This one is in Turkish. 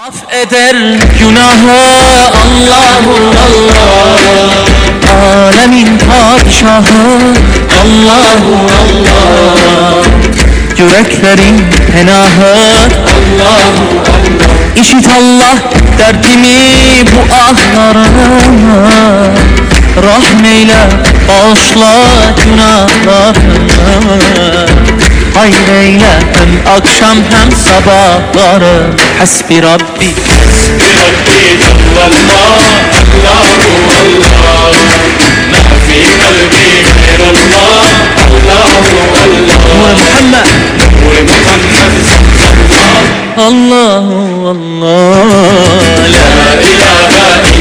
Affeder günahı Allahu Allah Alemin padişahı Allahu Allah Yüreklerin penahı Allahu Allah İşit Allah derdimi bu ahlarıma Rahmeyle bağışla günahlarımı هاي ليلة هم أقشام هم sabahlara Hasbi Rabbi Hasbi Rabbi Allah Allahu Allah Ma fi qalbi غير Allah Allahu Allah ومحمد ومحمد الله الله الله لا إله إلا